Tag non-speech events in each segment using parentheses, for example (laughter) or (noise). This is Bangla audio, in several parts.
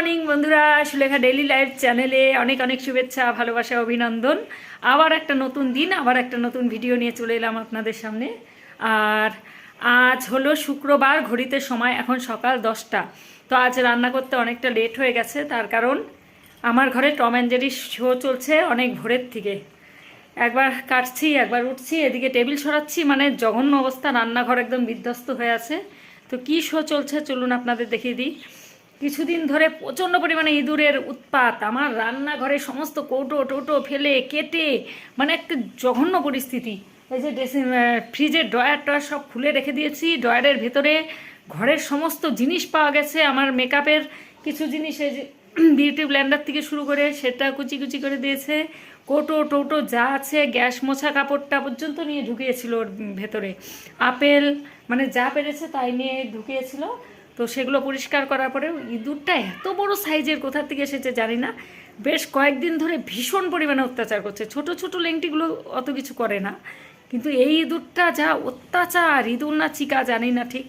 মর্নিং বন্ধুরা, সুলেখা ডেইলি লাইফ চ্যানেলে অনেক অনেক শুভেচ্ছা, ভালোবাসা, অভিনন্দন। আবার একটা নতুন দিন, আবার একটা নতুন ভিডিও নিয়ে চলে এলাম আপনাদের সামনে। আর আজ হলো শুক্রবার, ঘড়িতে সময় এখন সকাল দশটা। তো আজ রান্না করতে অনেকটা লেট হয়ে গেছে, তার কারণ আমার ঘরে টম অ্যান্ড জেরি শো চলছে অনেক ভোরের থেকে একবার কাটছি, একবার উঠছি, এদিকে টেবিল সরাচ্ছি মানে জঘন্য অবস্থা, রান্নাঘর একদম বিধ্বস্ত হয়ে আছে। তো কী শো চলছে, চলুন আপনাদের দেখিয়ে দিই। কিছুদিন ধরে প্রচণ্ড পরিমাণে ইঁদুরের উৎপাত। আমার রান্নাঘরে সমস্ত কৌটো, টোটো ফেলে, কেটে মানে একটা জঘন্য পরিস্থিতি। এই যে ড্রেসিং ফ্রিজের ড্রয়ার টয়ার সব খুলে রেখে দিয়েছি। ড্রয়ারের ভেতরে ঘরের সমস্ত জিনিস পাওয়া গেছে আমার মেকআপের। কিছু জিনিস এই যে (clears throat) বিউটি ব্লেন্ডার থেকে শুরু করে সেটা কুচি কুচি করে দিয়েছে। কোটো, টোটো যা আছে, গ্যাস মোছা, কাপড়টা পর্যন্ত নিয়ে ঢুকিয়েছিল ওর ভেতরে। আপেল মানে যা পেরেছে তাই নিয়ে ঢুকিয়েছিল। তো সেগুলো পরিষ্কার করার পরে ইঁদুরটা এত বড় সাইজের কোথা থেকে এসেছে জানি না। বেশ কয়েকদিন ধরে ভীষণ পরিমাণে অত্যাচার করছে। ছোট ছোট লেংটিগুলো অত কিছু করে না। কিন্তু এই ইঁদুরটা যা অত্যাচার, ইঁদুর না চিকা জানি না ঠিক।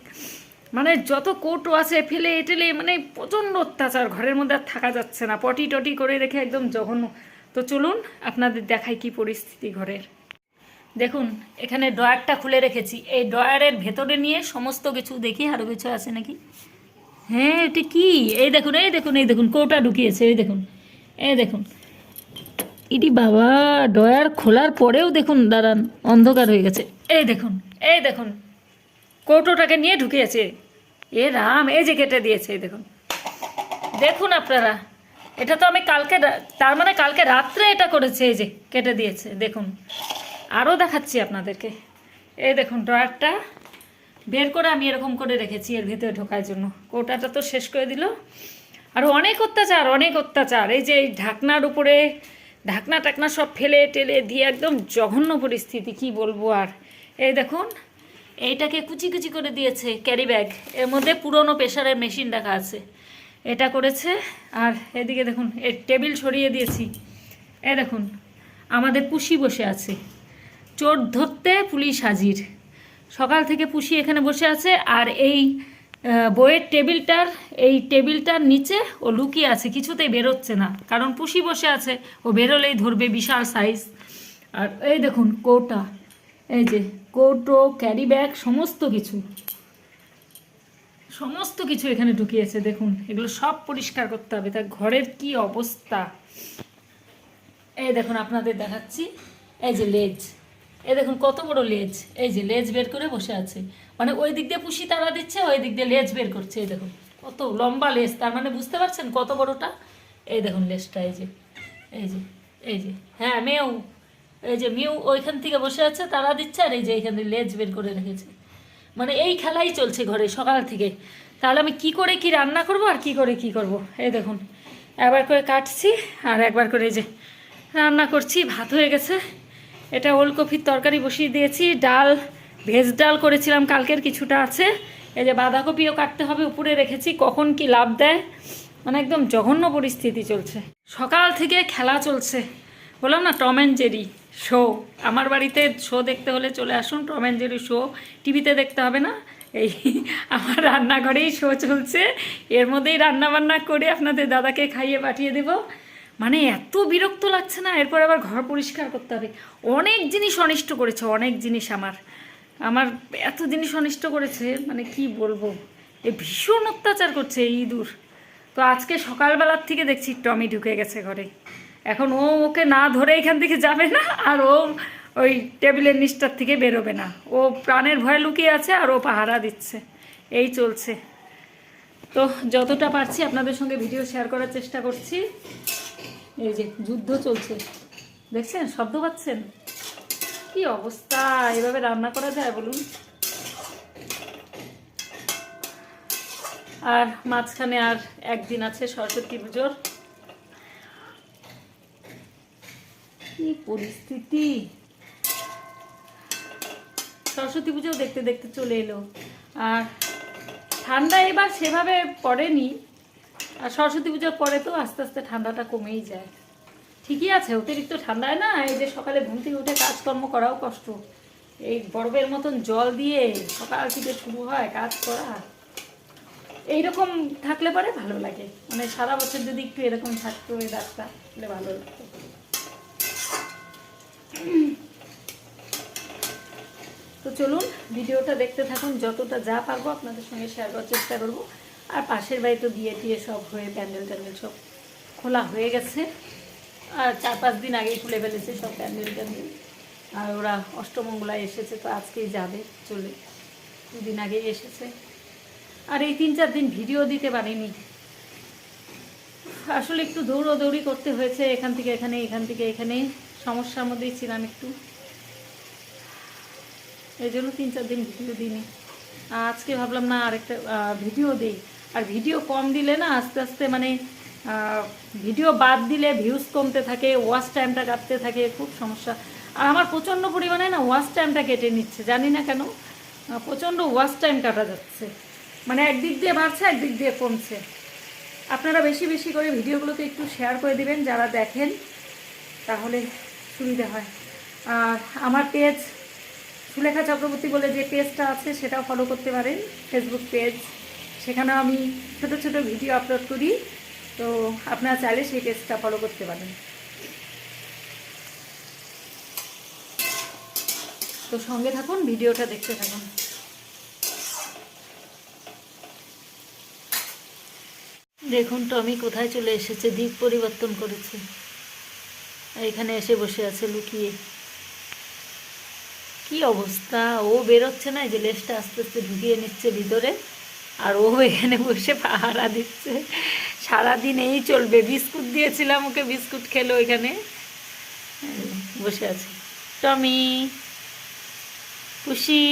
মানে যত কোটো আছে, ফেলে এটেলে মানে প্রচণ্ড অত্যাচার। ঘরের মধ্যে আর থাকা যাচ্ছে না। পটি টটি করে রেখে একদম জঘন্য। তো চলুন আপনাদের দেখাই কি পরিস্থিতি ঘরের। দেখুন, এখানে ড্রয়ারটা খুলে রেখেছি। এই ড্রয়ারের ভেতরে নিয়ে সমস্ত কিছু দেখি আরও কিছু আছে নাকি? হ্যাঁ এটা কি? এই দেখুন এই দেখুন এই দেখুন, কৌটা ঢুকিয়েছে, এই দেখুন এই দেখুন। ইটি বাবা, ড্রয়ার খোলার পরেও দেখুন, দাঁড়ান, অন্ধকার হয়ে গেছে। এই দেখুন এই দেখুন, কৌটোটাকে নিয়ে ঢুকিয়েছে। এ রাম, এই যে কেটে দিয়েছে, এই দেখুন। দেখুন আপনারা, এটা তো আমি কালকে তার মানে কালকে রাত্রে এটা করেছে, এই যে, কেটে দিয়েছে, দেখুন। আরও দেখাচ্ছি আপনাদেরকে। এই দেখুন, ড্রয়ারটা বের করে আমি এরকম করে রেখেছি এর ভিতরে ঢোকার জন্য। কোটাটা তো শেষ করে দিল। আর অনেক অত্যাচার অনেক অত্যাচার। এই যে এই ঢাকনার উপরে, ঢাকনা টাকনা সব ফেলে টেলে দিয়ে একদম জঘন্য পরিস্থিতি, কি বলব আর। এই দেখুন, এইটাকে কুচি কুচি করে দিয়েছে ক্যারি ব্যাগ। এর মধ্যে পুরনো প্রেশারের মেশিন রাখা আছে। এটা করেছে, আর এদিকে দেখুন, এর টেবিল সরিয়ে দিয়েছি। এ দেখুন, আমাদের পুষি বসে আছে। চোর ধরতে পুলিশ হাজির। সকাল থেকে পুষি এখানে বসে আছে আর এই বইয়ের টেবিলটার, এই টেবিলটার নিচে ও লুকিয়ে আছে, কিছুতেই বেরোচ্ছে না। কারণ পুষি বসে আছে, ও বেরোলেই ধরবে বিশাল সাইজ আর এই দেখুন, কৌটা, এই যে কৌটো ক্যারি ব্যাগ সমস্ত কিছু। সমস্ত কিছু এখানে ঢুকিয়েছে, দেখুন, এগুলো সব পরিষ্কার করতে হবে, তার ঘরের কি অবস্থা। এই দেখুন, আপনাদের দেখাচ্ছি, এই যে লেজ। এই দেখুন কত বড় লেজ। এই যে লেজ বের করে বসে আছে। মানে ওই দিক দিয়ে পুষি তারা দিচ্ছে, ওই দিক দিয়ে লেজ বের করছে, এই দেখুন। কত লম্বা লেজ, তার মানে বুঝতে পারছেন কত বড়টা? এই দেখুন লেজটা, এই যে এই যে এই যে। হ্যাঁ মেউ, এই যে মিউ ওইখান থেকে বসে আছে, তারা দিচ্ছে, আর এই যে এইখান থেকে লেজ বের করে রেখেছে। মানে এই খেলাই চলছে ঘরে সকাল থেকে। তাহলে আমি কি করে কি রান্না করব, আর কি করে কি করব? এই দেখুন, একবার করে কাটছি, আর একবার করে এই যে রান্না করছি, ভাত হয়ে গেছে। এটা ওলকপির তরকারি বসিয়ে দিয়েছি, ডাল, ভেজ ডাল করেছিলাম, কালকের কিছুটা আছে। এই যে বাঁধাকপিও কাটতে হবে, উপরে রেখেছি, কখন কি লাভ দেয়? মানে একদম জঘন্য পরিস্থিতি চলছে। সকাল থেকে খেলা চলছে। বললাম না, টম অ্যান্ড জেরি শো। আমার বাড়িতে শো দেখতে হলে চলে আসুন, টম অ্যান্ড জেরি শো। টিভিতে দেখতে হবে না? এই (laughs) আমার রান্নাঘরেই শো চলছে। এর মধ্যেই রান্না বান্না করে আপনাদের দাদাকে খাইয়ে পাঠিয়ে দেবো। মানে এত বিরক্ত লাগছে না, এরপর আবার ঘর পরিষ্কার করতে হবে। অনেক জিনিস অনিষ্ট করেছে, অনেক জিনিস আমার। আমার এত জিনিস অনিষ্ট করেছে মানে কি বলব? এ ভীষণ অত্যাচার করছে এই ইঁদুর। তো আজকে সকালবেলার থেকে দেখছি টমি ঢুকে গেছে ঘরে। এখন ও ওকে না ধরে এখান থেকে যাবে না, আর ও ওই টেবিলের নিচটার থেকে বেরোবে না। ও প্রাণের ভয়ে লুকিয়ে আছে আর ও পাহারা দিচ্ছে। এই চলছে। তো যতটা পারছি আপনাদের সঙ্গে ভিডিও শেয়ার করার চেষ্টা করছি। এই যে যুদ্ধ চলছে। দেখছেন? শব্দ পাচ্ছেন? কি অবস্থা? এভাবে রান্না করা যায় বলুন। আর মাঝখানে আর একদিন আছে সরস্বতী পুজোর। কি পরিস্থিতি? সরস্বতী পুজো দেখতে দেখতে চলে এলো। আর ঠান্ডা এবার সেভাবে পড়েনি। আর সরস্বতী পুজোর পরে তো আস্তে আস্তে ঠান্ডাটা কমেই যায়। ঠিকই আছে, অতিরিক্ত ঠান্ডায় না, এই যে সকালে ঘুম থেকে উঠে কাজকর্ম করাও কষ্ট। এই বরফের মতন জল দিয়ে সকাল থেকে শুরু হয় কাজ করা। এইরকম থাকলে পরে ভালো লাগে। মানে সারা বছর যদি একটু এরকম থাকতো, এই রাস্তা তাহলে ভালো লাগতো। তো চলুন ভিডিওটা দেখতে থাকুন, যতটা যা পারব আপনাদের সঙ্গে শেয়ার করার চেষ্টা করব। আর পাশের বাড়ি তো বিয়ে টিয়ে সব হয়ে প্যান্ডেল ট্যান্ডেল সব খোলা হয়ে গেছে। আর চার পাঁচ দিন আগেই খুলে ফেলেছে সব প্যান্ডেল ট্যান্ডেল। আর ওরা অষ্টমঙ্গলায় এসেছে, তো আজকেই যাবে চলে। দুদিন আগেই এসেছে। আর এই তিন চার দিন ভিডিও দিতে পারিনি। আসলে একটু দৌড়োদৌড়ি করতে হয়েছে, এখান থেকে এখানে, এখান থেকে এখানে। সমস্যার মধ্যেই ছিলাম একটু। এই জন্য তিন চার দিন ভিডিও দিইনি। আজকে ভাবলাম, না, আরেকটা ভিডিও দিই। আর ভিডিও কম দিলে না, আস্তে আস্তে মানে ভিডিও বাদ দিলে ভিউজ কমতে থাকে ওয়াচ টাইমটা কাটতে থাকে, খুব সমস্যা। আর আমার প্রচণ্ড পরিমাণে না ওয়াচ টাইমটা কেটে নিচ্ছে, জানি না কেন। প্রচণ্ড ওয়াচ টাইম কাটা যাচ্ছে। মানে একদিক দিয়ে বাড়ছে, একদিক দিয়ে কমছে। আপনারা বেশি বেশি করে ভিডিওগুলোকে একটু শেয়ার করে দিবেন, যারা দেখেন, তাহলে সুবিধা হয়। আর আমার পেজ সুলেখা চক্রবর্তী বলে যে পেজটা আছে সেটাও ফলো করতে পারেন ফেসবুক পেজ সেখানে আমি ছোট ছোট ভিডিও আপলোড করি, তো আপনারা চাইলে সেই পেজটা ফলো করতে পারেন। তো সঙ্গে থাকুন ভিডিওটা দেখতে থাকুন। দেখুন তো, আমি কোথায় চলে এসেছে দিক পরিবর্তন করেছে। এখানে এসে বসে আছে লুকিয়ে। কি অবস্থা? ও বেরোচ্ছে না যে লেজটা আস্তে আস্তে ঢুকিয়ে নিচ্ছে ভিতরে। আর ও এখানে বসে পাহারা দিচ্ছে। সারাদিন এই চলবে। বিস্কুট দিয়েছিলাম ওকে, বিস্কুট খেলো এখানে। বসে আছে। টমি খুশি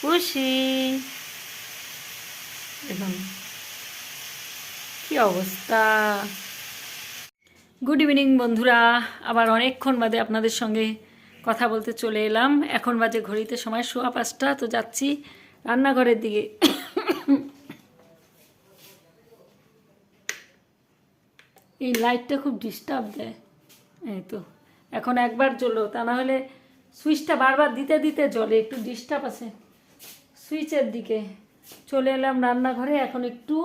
খুশি দেখুন কি অবস্থা? গুড ইভিনিং বন্ধুরা। আবার অনেকক্ষণ বাদে আপনাদের সঙ্গে কথা বলতে চলে এলাম। এখন বাজে ঘড়িতে সময়, সোয়া পাঁচটা, তো যাচ্ছি রান্নাঘরের দিকে। এই লাইটটা খুব ডিস্টার্ব দেয়। এই তো, এখন একবার জ্বলো তা না হলে সুইচটা বারবার দিতে দিতে জ্বলে, একটু ডিস্টার্ব আছে। সুইচের দিকে চলে এলাম রান্নাঘরে, এখন একটু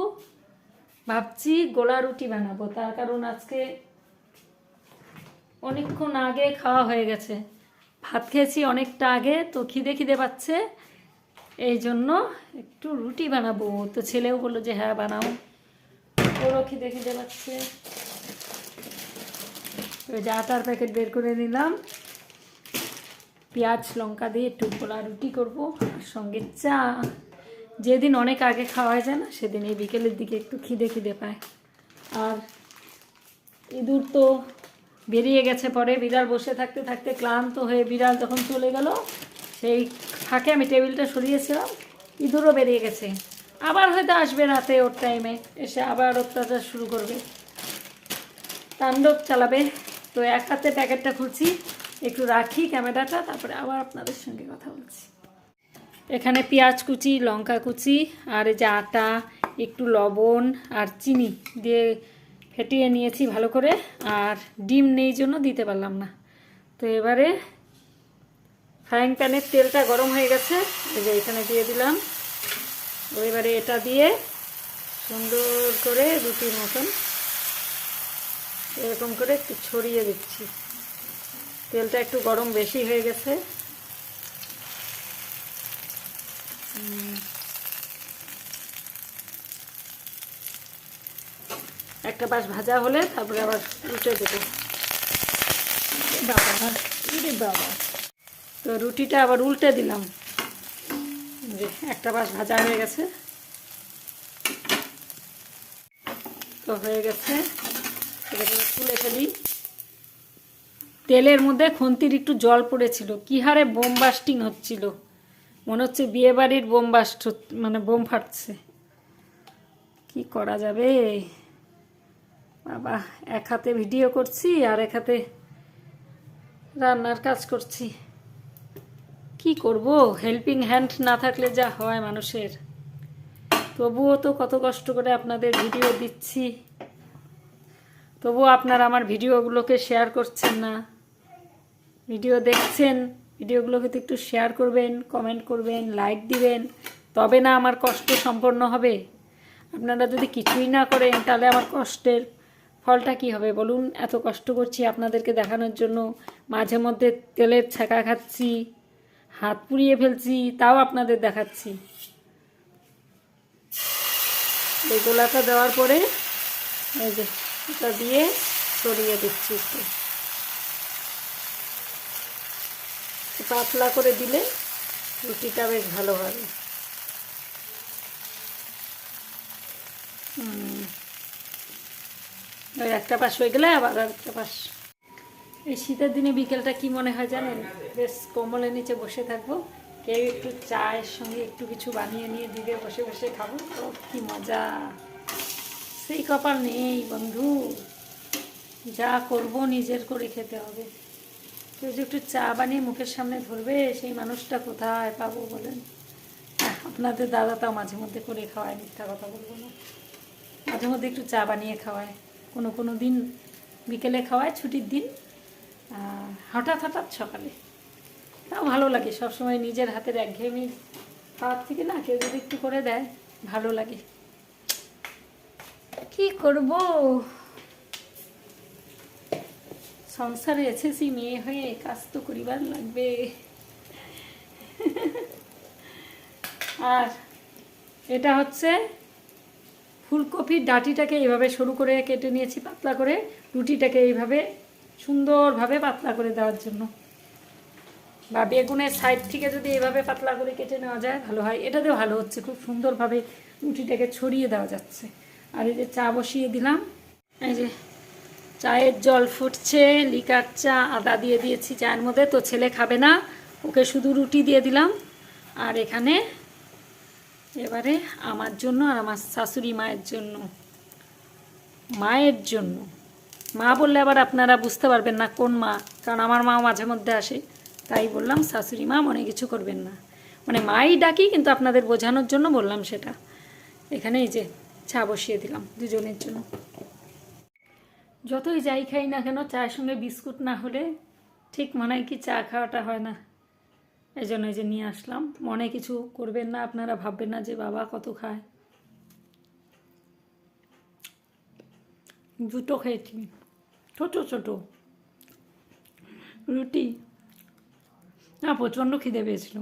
ভাবছি গোলা রুটি বানাবো। তার কারণ আজকে অনেকক্ষণ আগে খাওয়া হয়ে গেছে। ভাত খেয়েছি অনেকটা আগে, তো খিদে খিদে পাচ্ছে। এই জন্য একটু রুটি বানাবো। তো ছেলেও বলল যে হ্যাঁ বানাও। ওরও খিদে খিদে পাচ্ছে। ওই যে আটার প্যাকেট বের করে নিলাম। পেঁয়াজ, লঙ্কা দিয়ে একটু গোলা রুটি করব আর সঙ্গে চা। যেদিন অনেক আগে খাওয়া যায় না, সেদিন এই বিকেলের দিকে একটু খিদে খিদে পায়। আর ইঁদুর তো বেরিয়ে গেছে পরে। বিড়াল বসে থাকতে থাকতে ক্লান্ত হয়ে বিড়াল যখন চলে গেল, সেই ফাঁকে আমি টেবিলটা সরিয়েছিলাম, ইঁদুরও বেরিয়ে গেছে। আবার হয়তো আসবে রাতে ওর টাইমে এসে আবার অত্যাচার শুরু করবে। তাণ্ডব চালাবে। তো এক হাতে প্যাকেটটা খুলছি, একটু রাখি ক্যামেরাটা, তারপরে আবার আপনাদের সঙ্গে কথা বলছি। এখানে পেঁয়াজ কুচি, লঙ্কা কুচি, আর এই যে আটা, একটু লবণ আর চিনি দিয়ে ফেটিয়ে নিয়েছি ভালো করে, আর ডিম নেই জন্য দিতে পারলাম না। তো এবারে ফ্রাইং প্যানের তেলটা গরম হয়ে গেছে, এই যে এখানে দিয়ে দিলাম। এবারে এটা দিয়ে সুন্দর করে রুটির মতন এরকম করে একটু ছড়িয়ে দিচ্ছি। তেলটা একটু গরম বেশি হয়ে গেছে। একটা পাশ ভাজা হলে তারপরে আবার উল্টে দেবো। বাবা বাবা। তো রুটিটা আবার উল্টে দিলাম। যে একটা পাশ ভাজা হয়ে গেছে। তো হয়ে গেছে। তুলে ফেলি। তেলের মধ্যে খন্তির একটু জল পড়েছিল। কি হারে বোম বাস্টিং হচ্ছিল। মনে হচ্ছে বিয়ে বাড়ির বোম বাস্ট মানে বোম ফাটছে। কি করা যাবে? বাবা, এক হাতে ভিডিও করছি আর এক হাতে রান্নার কাজ করছি। কি করব? হেল্পিং হ্যান্ড না থাকলে যা হয় মানুষের। তবুও তো কত কষ্ট করে আপনাদের ভিডিও দিচ্ছি। তবুও আপনারা আমার ভিডিওগুলোকে শেয়ার করছেন না। ভিডিও দেখছেন, ভিডিওগুলোকে তো একটু শেয়ার করবেন কমেন্ট করবেন লাইক দিবেন। তবে না আমার কষ্ট সম্পন্ন হবে। আপনারা যদি কিছুই না করেন, তাহলে আমার কষ্টের ফলটা কি হবে? বলুন, এত কষ্ট করছি আপনাদেরকে দেখানোর জন্য। মাঝে মধ্যে তেলের ছাকা খাচ্ছি, হাত পুড়িয়ে ফেলছি, তাও আপনাদের দেখাচ্ছি। এই গোলাটা দেওয়ার পরে এই যে এটা দিয়ে সরিয়ে দিচ্ছি একটু। পাতলা করে দিলে রুটিটা বেশ ভালো হবে। হুম। ওই একটা পাশ হয়ে গেলে আবার একটা পাশ। এই শীতের দিনে বিকেলটা কি মনে হয় জানেন? বেশ কোমলের নিচে বসে থাকব। কেউ একটু চায়ের সঙ্গে একটু কিছু বানিয়ে নিয়ে দিবে, বসে বসে খাব। তো কি মজা। সেই কপাল নেই বন্ধু। যা করব নিজের করে খেতে হবে। কেউ যে একটু চা বানিয়ে মুখের সামনে ধরবে, সেই মানুষটা কোথায় পাবো বলেন? আপনাদের দাদা তাও মাঝে মধ্যে করে খাওয়ায়, মিথ্যা কথা বলব না। মাঝে মধ্যে একটু চা বানিয়ে খাওয়ায়। কোনো কোনো দিন বিকেলে খাওয়ায় ছুটির দিন হঠাৎ হঠাৎ সকালে। তাও ভালো লাগে, সবসময় নিজের হাতের একঘেয়েমি খাওয়ার থেকে না কেউ যদি একটু করে দেয়, ভালো লাগে। কি করব? সংসারে এসেছি, মেয়ে হয়ে কাজ তো করিবার লাগবে। আর এটা হচ্ছে ফুলকপির ডাঁটিটাকে এইভাবে সরু করে কেটে নিয়েছি, পাতলা করে রুটিটাকে এইভাবে সুন্দরভাবে পাতলা করে দেওয়ার জন্য। বা বেগুনের সাইড থেকে যদি এইভাবে পাতলা করে কেটে নেওয়া যায়, ভালো হয়। এটাতেও ভালো হচ্ছে, খুব সুন্দরভাবে রুটিটাকে ছড়িয়ে দেওয়া যাচ্ছে। আর এই যে চা বসিয়ে দিলাম, এই যে চায়ের জল ফুটছে, লিকার চা আদা দিয়ে দিয়েছি চায়ের মধ্যে, তো ছেলে খাবে না, ওকে শুধু রুটি দিয়ে দিলাম। আর এখানে এবারে আমার জন্য আর আমার শাশুড়ি মায়ের জন্য। মায়ের জন্য। মা বললে আবার আপনারা বুঝতে পারবেন না কোন মা, কারণ আমার মা মাঝে মধ্যে আসে। তাই বললাম, শাশুড়ি মা মনে কিছু করবেন না। মানে মাই ডাকি, কিন্তু আপনাদের বোঝানোর জন্য বললাম সেটা। এখানে এই যে চা বসিয়ে দিলাম দুজনের জন্য। যতই যাই খাই না কেন, চায়ের সঙ্গে বিস্কুট না হলে ঠিক মনে হয় কি চা খাওয়াটা হয় না। এই জন্য এই যে নিয়ে আসলাম। মনে কিছু করবেন না, আপনারা ভাববেন না যে বাবা কত খায়। দুটো খেয়েছি ছোট ছোট। রুটি। না, প্রচণ্ড খিদে পেয়েছিল।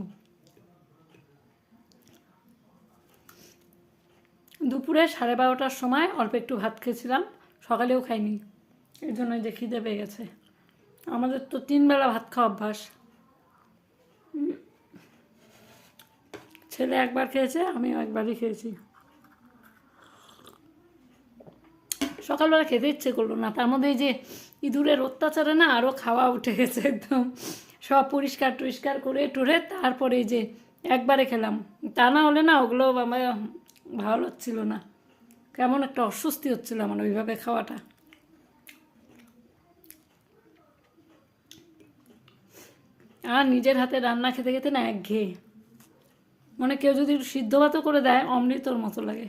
দুপুরে সাড়ে বারোটার সময় অল্প একটু ভাত খেয়েছিলাম, সকালেও খাইনি। এই জন্য যে খিদে পেয়ে গেছে। আমাদের তো তিন বেলা ভাত খাওয়া অভ্যাস। ছেলে একবার খেয়েছে, আমিও একবারই খেয়েছি। সকালবেলা খেতে ইচ্ছে করল না, তার মধ্যে এই যে ইঁদুরের অত্যাচারে না আরও খাওয়া উঠে গেছে একদম। সব পরিষ্কার টরিষ্কার করে টুরে তারপরে যে একবারে খেলাম। তা না হলে না ওগুলো আমার ভালো লাগছিল না। কেমন একটা অস্বস্তি হচ্ছিল আমার ওইভাবে খাওয়াটা। আর নিজের হাতে রান্না খেতে খেতে না একঘেয়ে। মানে কেউ যদি সিদ্ধ ভাতও করে দেয়, অমৃতর মতো লাগে।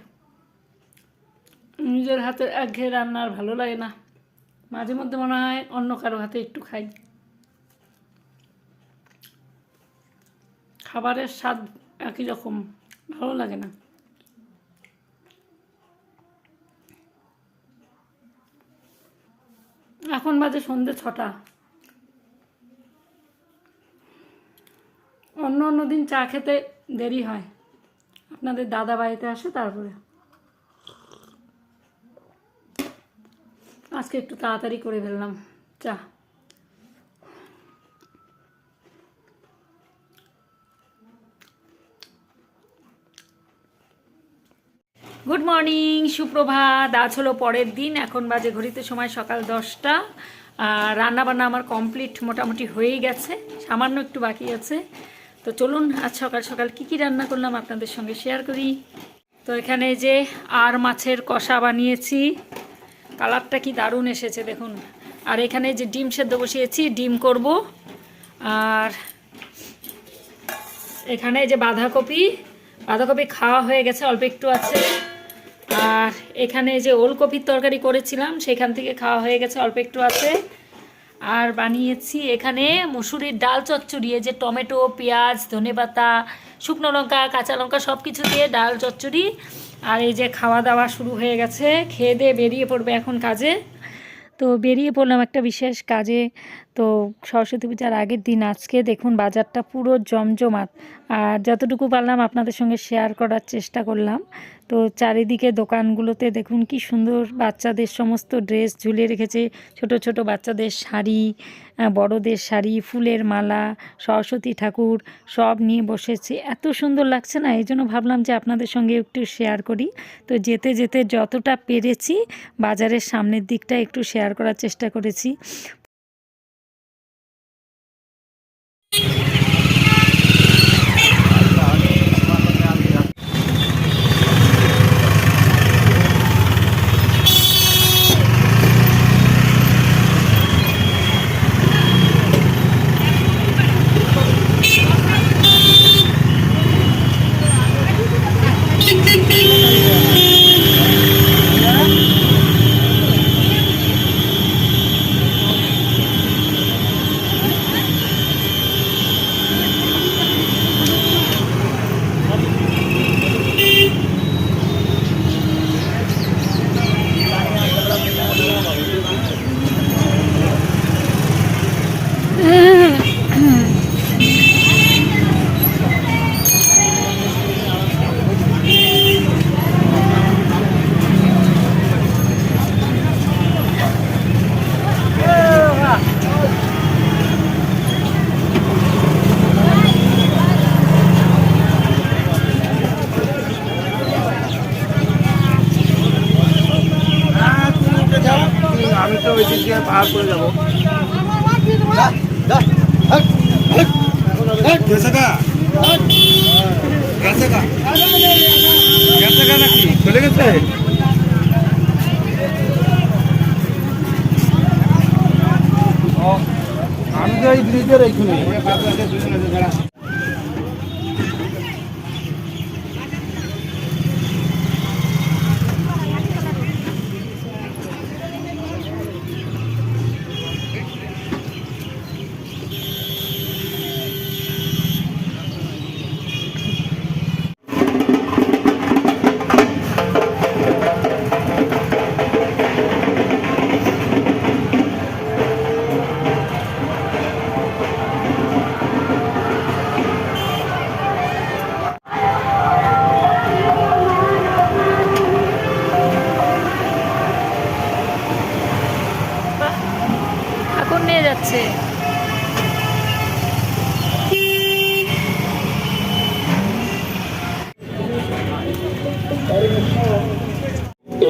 নিজের হাতে একঘেয়ে রান্না আর ভালো লাগে না। মাঝে মধ্যে মনে হয় অন্য কারও হাতে একটু খাই। খাবারের স্বাদ একই রকম, ভালো লাগে না। এখন বাজে সন্ধ্যে ছটা। অন্য অন্য দিন চা খেতে দেরি হয়। আপনাদের দাদা বাড়িতে আসে তারপরে। আজকে একটু তাড়াতাড়ি করে ফেললাম। চা। গুড মর্নিং সুপ্রভাত। আজ হলো পরের দিন। এখন বাজে ঘড়িতে সময় সকাল দশটা। আর রান্নাবান্না আমার কমপ্লিট মোটামুটি হয়েই গেছে। সামান্য একটু বাকি আছে। তো চলুন, আজ সকাল সকাল কি কি রান্না করলাম আপনাদের সঙ্গে শেয়ার করি। তো এখানে যে আর মাছের কষা বানিয়েছি, কালারটা কি দারুণ এসেছে দেখুন। আর এখানে যে ডিম সেদ্ধ বসিয়েছি, ডিম করব। আর এখানে যে বাঁধাকপি বাঁধাকপি খাওয়া হয়ে গেছে, অল্প একটু আছে। আর এখানে যে ওলকপির তরকারি করেছিলাম, সেখান থেকে খাওয়া হয়ে গেছে, অল্প একটু আছে। আর বানিয়েছি এখানে মুসুরির ডাল চচ্চড়ি যে টমেটো, পেঁয়াজ, ধনে পাতা, শুকনো লঙ্কা, কাঁচা লঙ্কা সব কিছু দিয়ে ডাল চচ্চড়ি। আর এই যে খাওয়া দাওয়া শুরু হয়ে গেছে, খেয়ে দিয়ে বেরিয়ে পড়বে এখন কাজে। তো বেরিয়ে পড়লাম একটা বিশেষ কাজে। তো সরস্বতী পূজার আগের দিন আজকে দেখুন বাজারটা পুরো জমজমাট। আর যতটুকু পারলাম আপনাদের সঙ্গে শেয়ার করার চেষ্টা করলাম। তো চারিদিকে দোকানগুলোতে দেখুন কি সুন্দর বাচ্চাদের সমস্ত ড্রেস ঝুলিয়ে রেখেছে। ছোট ছোট বাচ্চাদের শাড়ি বড়দের শাড়ি, ফুলের মালা, সরস্বতী ঠাকুর সব নিয়ে বসেছে। এত সুন্দর লাগছে না? এই জন্য ভাবলাম যে আপনাদের সঙ্গে একটু শেয়ার করি। তো যেতে যেতে যতটা পেরেছি বাজারের সামনের দিকটা একটু শেয়ার করার চেষ্টা করেছি আমি তো ওই দিক দিয়ে পাহাড় করে যাব গেছে গা গেছে গা গেছে গা নাকি? চলে গেছে? ও, আমি তো এই ব্রিজের এইখানে।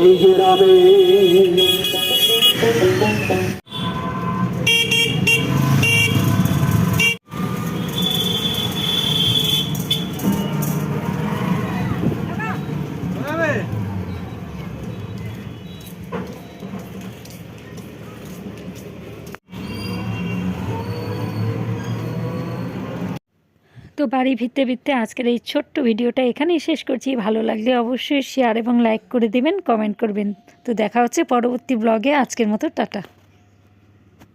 এই গ্রামে বাড়ি ভিত্তে ভিত্তে আজকের এই ছোট্ট ভিডিওটা এখানেই শেষ করছি। ভালো লাগলে অবশ্যই শেয়ার এবং লাইক করে দেবেন কমেন্ট করবেন। তো দেখা হচ্ছে পরবর্তী ব্লগে আজকের মতো, টাটা।